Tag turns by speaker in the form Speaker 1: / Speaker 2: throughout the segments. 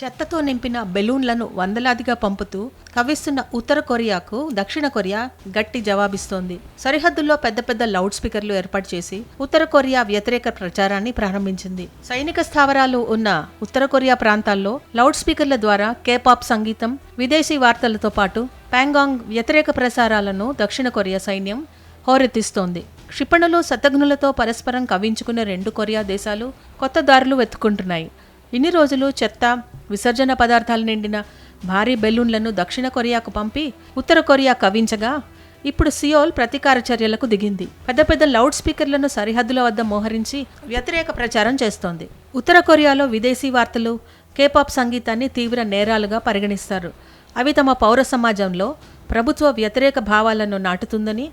Speaker 1: చెత్తతో నింపిన బెలూన్లను వందలాదిగా పంపుతూ కవ్విస్తున్న ఉత్తర కొరియాకు దక్షిణ కొరియా గట్టి జవాబిస్తోంది. సరిహద్దుల్లో పెద్ద పెద్ద లౌడ్ స్పీకర్లు ఏర్పాటు చేసి ఉత్తర కొరియా వ్యతిరేక ప్రచారాన్ని ప్రారంభించింది. సైనిక స్థావరాలు ఉన్న ఉత్తర కొరియా ప్రాంతాల్లో లౌడ్ స్పీకర్ల ద్వారా కేపాప్ సంగీతం విదేశీ వార్తలతో పాటు ప్యాంగాంగ్ వ్యతిరేక ప్రసారాలను దక్షిణ కొరియా సైన్యం హోరెత్తిస్తోంది. క్షిపణులు శతఘ్నులతో పరస్పరం కవ్వించుకునే రెండు కొరియా దేశాలు కొత్త దారులు వెతుక్కుంటున్నాయి. ఇన్ని రోజులు చెత్త విసర్జన పదార్థాలు నిండిన భారీ బెలూన్లను దక్షిణ కొరియాకు పంపి ఉత్తర కొరియా కవించగా ఇప్పుడు సియోల్ ప్రతీకార చర్యలకు దిగింది. పెద్ద పెద్ద లౌడ్ స్పీకర్లను సరిహద్దుల వద్ద మోహరించి వ్యతిరేక ప్రచారం చేస్తోంది. ఉత్తర కొరియాలో విదేశీ వార్తలు కేపాప్ సంగీతాన్ని తీవ్ర నేరాలుగా పరిగణిస్తారు. అవి తమ పౌర సమాజంలో ప్రభుత్వ వ్యతిరేక భావాలను నాటుతుందని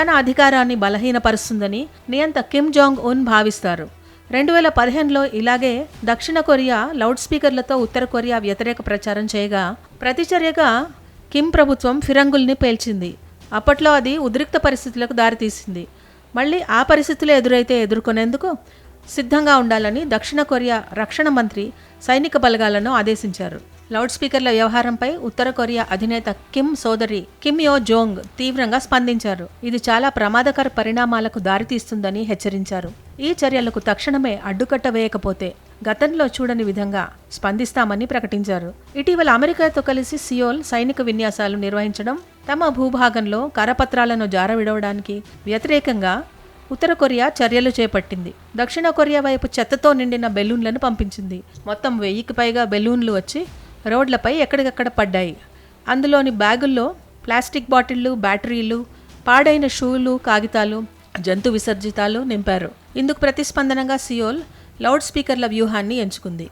Speaker 1: తన అధికారాన్ని బలహీనపరుస్తుందని నియంత కిమ్ జాంగ్ ఉన్ భావిస్తారు. రెండు వేల పదిహేనులో ఇలాగే దక్షిణ కొరియా లౌడ్ స్పీకర్లతో ఉత్తర కొరియా వ్యతిరేక ప్రచారం చేయగా ప్రతిచర్యగా కిమ్ ప్రభుత్వం ఫిరంగుల్ని పేల్చింది. అప్పట్లో అది ఉద్రిక్త పరిస్థితులకు దారితీసింది. మళ్ళీ ఆ పరిస్థితులు ఎదురైతే ఎదుర్కొనేందుకు సిద్ధంగా ఉండాలని దక్షిణ కొరియా రక్షణ మంత్రి సైనిక బలగాలను ఆదేశించారు. లౌడ్ స్పీకర్ల వ్యవహారంపై ఉత్తర కొరియా అధినేత కిమ్ సోదరి కిమ్ యో జోంగ్ తీవ్రంగా స్పందించారు. ఇది చాలా ప్రమాదకర పరిణామాలకు దారితీస్తుందని హెచ్చరించారు. ఈ చర్యలకు తక్షణమే అడ్డుకట్ట వేయకపోతే గతంలో చూడని విధంగా స్పందిస్తామని ప్రకటించారు. ఇటీవల అమెరికాతో కలిసి సియోల్ సైనిక విన్యాసాలు నిర్వహించడం తమ భూభాగంలో కరపత్రాలను జారవిడవడానికి వ్యతిరేకంగా ఉత్తర కొరియా చర్యలు చేపట్టింది. దక్షిణ కొరియా వైపు చెత్తతో నిండిన బెలూన్లను పంపించింది. మొత్తం వెయ్యికి పైగా బెలూన్లు వచ్చి రోడ్లపై ఎక్కడికక్కడ పడ్డాయి. అందులోని బ్యాగుల్లో ప్లాస్టిక్ బాటిళ్ళు బ్యాటరీలు పాడైన షూలు కాగితాలు జంతు విసర్జితాలు నింపారు. ఇందుకు ప్రతిస్పందనగా సియోల్ లౌడ్ స్పీకర్ల వ్యూహాన్ని ఎంచుకుంది.